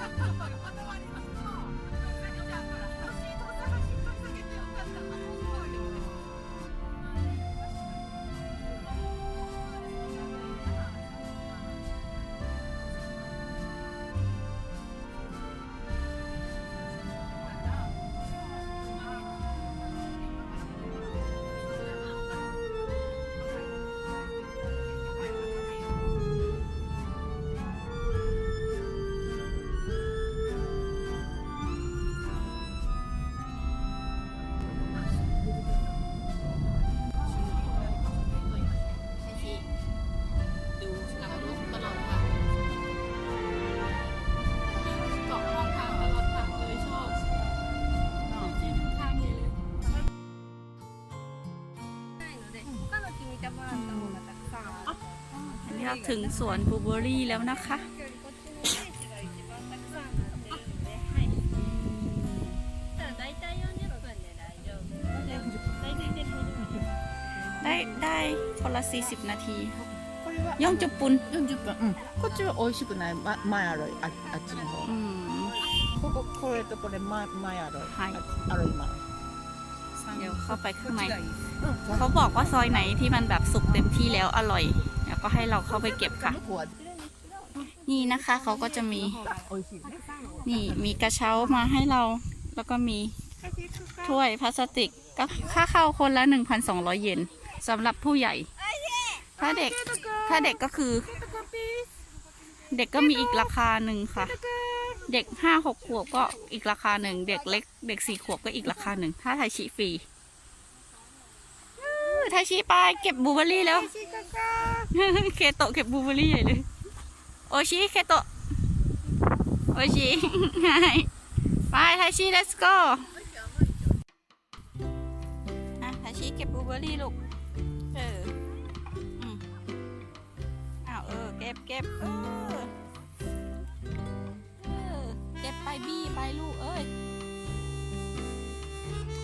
what the fuck? ถึงสวนบลูเบอร์รี่แล้วนะคะ よりこっちのページが一番たくさんなっているのではいただ大体40分で大丈夫大体で大丈夫 ได้ได้คนละ 40 นาที これは ย่องจุบปุน 40分、うん、こっちは美味しくない、ま、前アロイああっちの方 อืม こここれとこれ前前アロイ、はいアロイ前 เดี๋ยวเข้าไปข้างใน うん เขาบอกว่าซอยไหนที่มันแบบสุกเต็มที่แล้วอร่อย แล้ว ก็ให้เราเข้าไปเก็บค่ะ นี่นะคะเขาก็จะมีนี่มีกระเช้ามาให้เรา แล้วก็มีถ้วยพลาสติกก็ค่าเข้าคนละ 1,200 เยนสำหรับผู้ใหญ่ ถ้าเด็กถ้าเด็กก็คือ เด็กก็มีอีกราคาหนึ่งค่ะ เด็กห้าหกขวบก็อีกราคาหนึ่ง เด็กเล็ก เด็กสี่ขวบก็อีกราคาหนึ่ง ถ้าไทยชีฟรีไทยชีไปเก็บบูเบอรี่แล้ว เคโตะเก็บบูเบอร์รี่ใหญ่เลย โอชิเคโตะ โอชิไปไทชิ let's go อะไทชิเก็บบูเบอร์รี่ลูก เอออืมอ้าวเออ เก็บเก็บเออ เออ เก็บไปบี้ไปลูกเอ้ย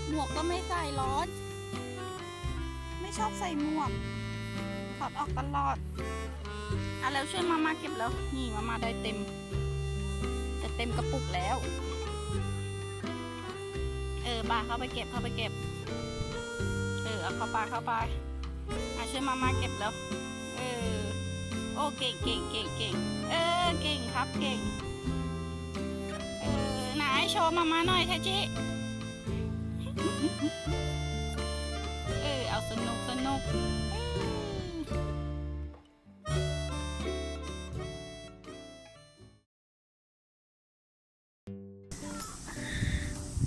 หมวกก็ไม่ใส่ร้อน ไม่ชอบใส่หมวก อดออกตลอดอะแล้วช่วยมามาเก็บแล้ว นี่มามาได้เต็ม จะเต็มกระปุกแล้ว เออมาเข้าไปเก็บเข้าไปเก็บ เออเอาเข้าไปเข้าไปอะช่วยมามาเก็บแล้ว เออ โอ้เก่งเก่งเก่งเก่งเออเก่งครับเก่ง เออไหนโชว์มามาหน่อยเทจิ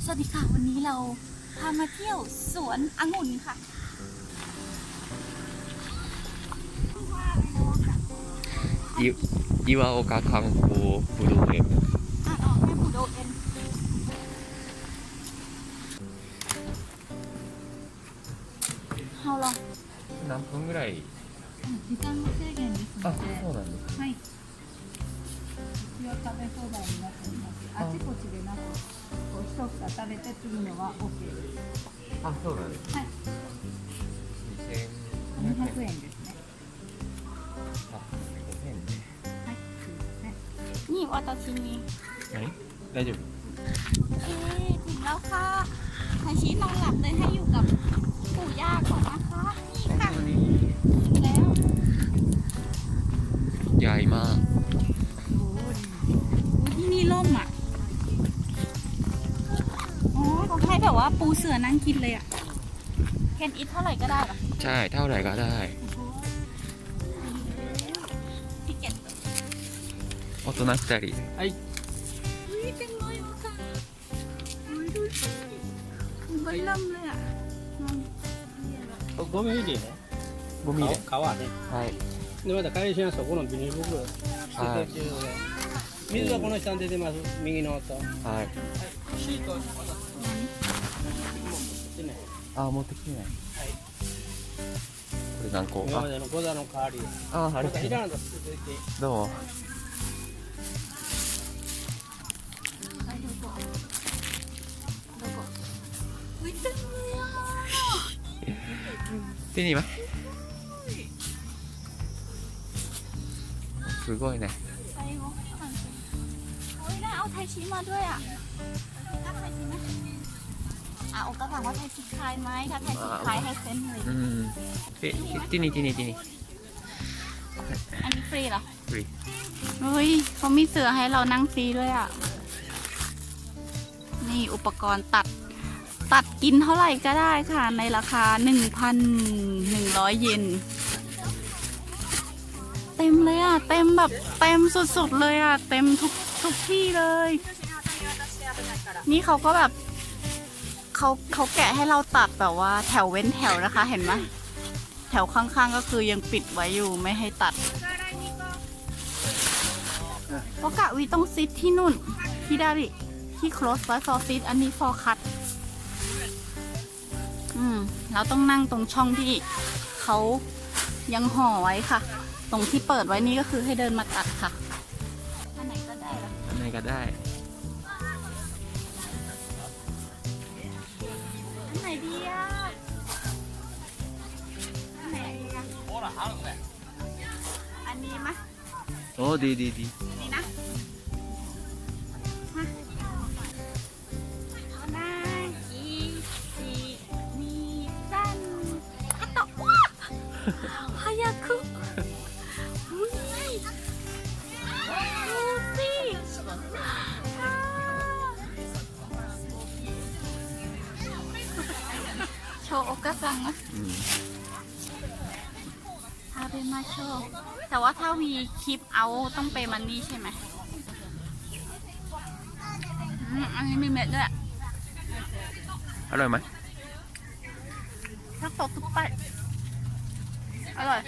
วัสดีค่ะ วันนี้เราพามาเที่ยวสวนองุ่นค่ะ い岩岡観光ぶどう園 อ่านออกแม่บูโดเอ็น How long? 何分ぐらい時間の制限ですあのでそうなんですはい一応食べ放題になっておりますあちこちでなく こう一房食べて次のは OK ですあそうなんですはい2200 200円円ですねあ5000円ねはいすいません นี่วัตชินี 何大丈夫 เอ๊ะถึงแล้วค่ะไทชินอนหลับเลยให้อยู่กับปู่ย่าก่อนนะคะ นี่ค่ะถึงแล้ว ใหญ่มาก เสือนั่งกินเลยอ่ะแคนอิทเท่าไหร่ก็ได้เหรอ ใช่เท่าไหร่ก็ได้ พี่เก็ต 大人2人はい อุ้ยเป็นร้อยแล้วค่ะอุ้ยดูสิมันเริ่มเลยอ่ะ ゴミ入れね。 5ミリ皮皮ね。はいで、また回収はそこのビニール袋。はい捨てて中で水はこの下に出てます。右の音。はいシート 今持ってない。あ持ってきてないはい。れ何個？今まあでのゴダの代わり。あああれ続いて。どうも手に今すごいね哎，我会。我来，我才骑马队啊！我刚才骑马。 อ่องก็ถามว่าไทยคิดคล้ายไหมถ้าไทยคิดคล้ายให้เซ็นเลย อืมที่ที่นี่ที่นี่ที่นี่อันนี้ฟรีเหรอ ฟรีเฮ้ยเขามีเสือให้เรานั่งฟรีด้วยอะ นี่อุปกรณ์ตัด ตัดกินเท่าไหร่ก็ได้ค่ะ ในราคา 1,100 เยน เต็มเลยอะ เต็มแบบเต็มสุดๆเลยอะ เต็มทุกทุกที่เลย นี่เขาก็แบบ เขาเขาแกะให้เราตัดแบบว่าแถวเว้นแถวนะคะ เห็นไหมแถวข้างๆก็คือยังปิดไว้อยู่ไม่ให้ตัดเพราะกะวีต้องซิดที่นุ่นที่ดาริที่คลอสไว้ฟอร์ซิดอันนี้ฟอร์คัตอืมเราต้องนั่งตรงช่องที่เขายังห่อไว้ค่ะ ตรงที่เปิดไว้นี่ก็คือให้เดินมาตัดค่ะอันไหนก็ได้อันไหนก็ได้ อันนี้มะโอ้ดีดีดีนี่นะ ได้มาโชค แต่ว่าถ้ามีคลิปเอาต้องไปมันนี่ใช่ไหมอันนี้มีเม็ดด้วย อร่อยไหมน้ำตกทุกปัอร่อย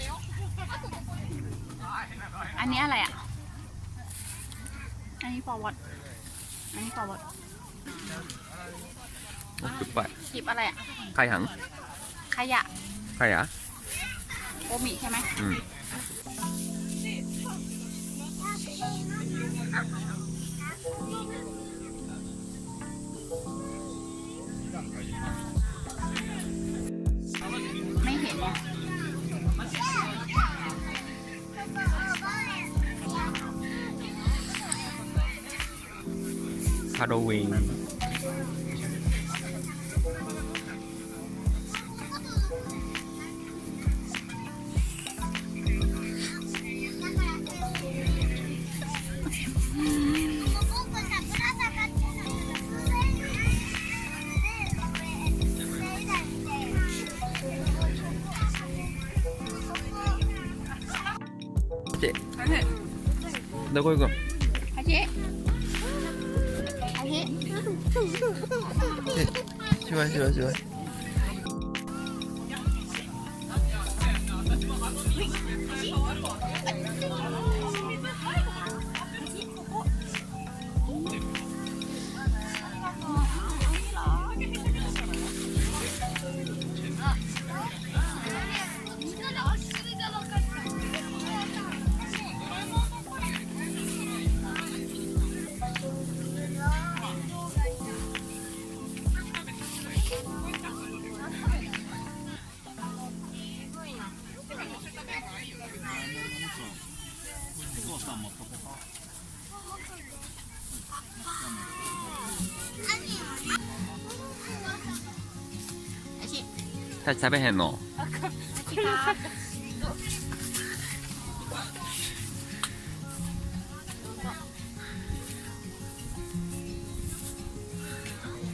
อันนี้อะไรอะ อันนี้ฟอวดอันนี้ฟอวดจุ๊บไปคลิปอะไรอะ ไข่หัง ขยะ ไข่ะ โอมิใช่ไหมอืไม่เห็นอะพาโดวิน 하지? 안 해. 너거 이거. 하지? 안 해. 좋아 좋아 좋아. タチ食べへんの？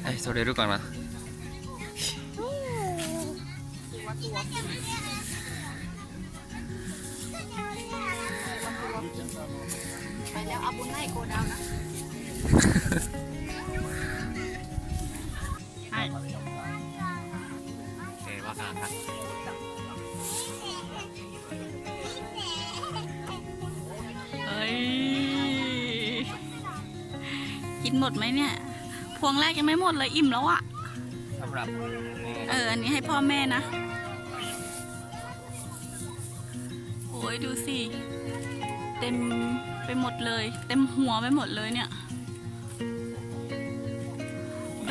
はい取れるかな危ない子だな？ดไหมเนี่ย พวงแรกยังไม่หมดเลยอิ่มแล้วอะสำหรับเออ อันนี้ให้พ่อแม่นะโอ้ยดูสิ เต็มไปหมดเลย เต็มหัวไปหมดเลยเนี่ย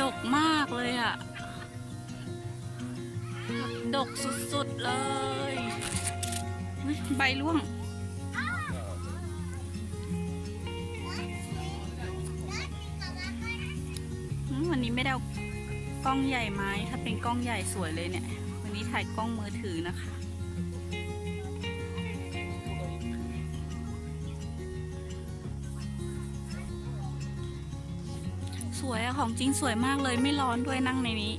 ดกมากเลยอะดกสุดๆเลยอุ๊ยใบร่วง กล้องใหญ่ไหมถ้าเป็นกล้องใหญ่สวยเลยเนี่ย วันนี้ถ่ายกล้องมือถือนะคะ สวยอะของจริงสวยมากเลยไม่ร้อนด้วยนั่งในนี้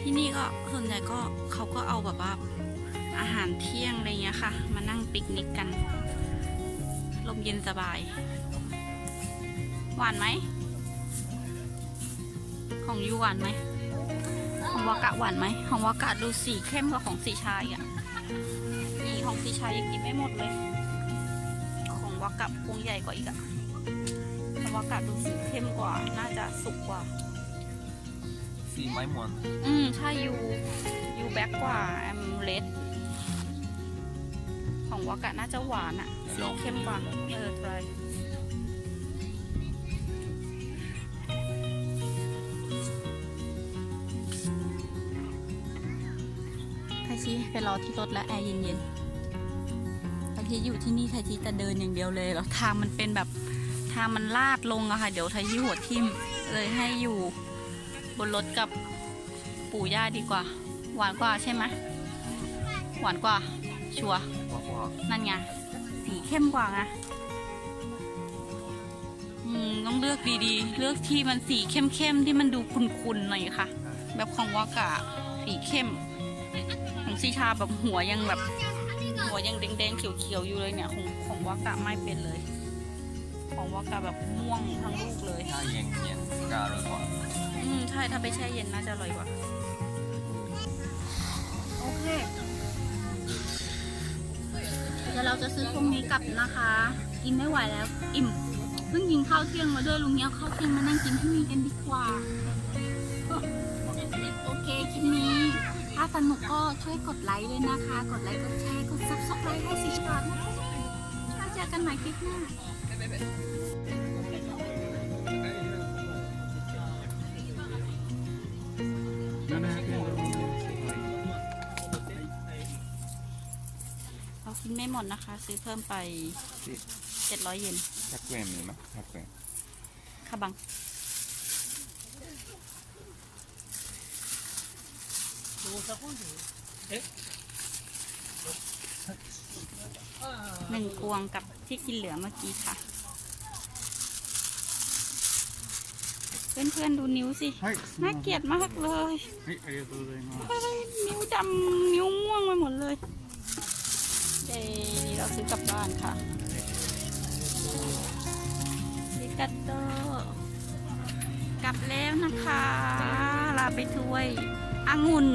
ที่นี่ก็ส่วนใหญ่ก็เขาก็เอาแบบว่า อาหารเที่ยงอะไรเงี้ยค่ะ มานั่งปิกนิกกัน ลมเย็นสบาย หวานไหม ของยูหวานไหม ของวากะหวานไหม ของวากะดูสีเข้มกว่าของสีชายอะนี่ของสีชายยังกินไม่หมดเลย ของวากะพวงใหญ่กว่าอีกอะของวากะดูสีเข้มกว่า น่าจะสุกกว่าสีไม้มวน อืม ใช่ยูยูแบ็กกว่าแอมเลด ของวากะน่าจะหวานอะสีเข้มกว่าเออทรายไทชีไปรอที่รถแล้วแอร์เย็นๆไทชีอยู่ที่นี่ไทชีจะเดินอย่างเดียวเลยแล้วทางมันเป็นแบบทางมันลาดลงอะค่ะ เดี๋ยวไทชีหัวทิ่มเลยให้อยู่บนรถกับปู่ย่าดีกว่า หวานกว่าใช่ไหมหวานกว่า ชัวร์ ว่าว่านั่นไง สีเข้มกว่าไงอืมต้องเลือกดีๆ เลือกที่มันสีเข้มๆ ที่มันดูคุนๆหน่อยค่ะ แบบของวากะสีเข้ม ของซีชาแบบหัวยังแบบ หัวยังแดงๆเขียวๆอยู่เลยเนี่ย ของของวากะไม่เป็นเลย ของวากะแบบม่วงทั้งลูกเลยถ้าเย็นเย็นๆก็อร่อยกว่าอืมใช่ถ้าไปแช่เย็นน่าจะอร่อยกว่า โอเคเดี๋ยวเราจะซื้อพวกนี้กลับนะคะ กินไม่ไหวแล้ว อิ่ม เพิ่งกินข้าวเที่ยงมาด้วยลุงเนี้ยข้าวเที่ยงมานั่งกินที่นี่กันดีกว่า โอเคคลิปนี้ ถ้าสนุกก็ช่วยกดไลค์ด้วยนะคะ กดไลค์ กดแชร์ กดซับสไครต์ให้สิบาทนะคะแล้วเจอกันใหม่คลิปหน้า หมดนะคะ ซื้อเพิ่มไปเจ็ดร้อยเยนฮักเวรมมีไหมฮักเวรมขบบัง หนึ่งกวงกับที่กินเหลือเมื่อกี้ค่ะ เพื่อนๆดูนิ้วสิ น่าเกลียดมากเลย เฮ้ย นิ้วจำนิ้วม่วงไปหมดเลย เดี๋ยวเราซื้อกลับบ้านค่ะลิกัตโตกลับแล้วนะคะ ลาไปถ้วยองุ่น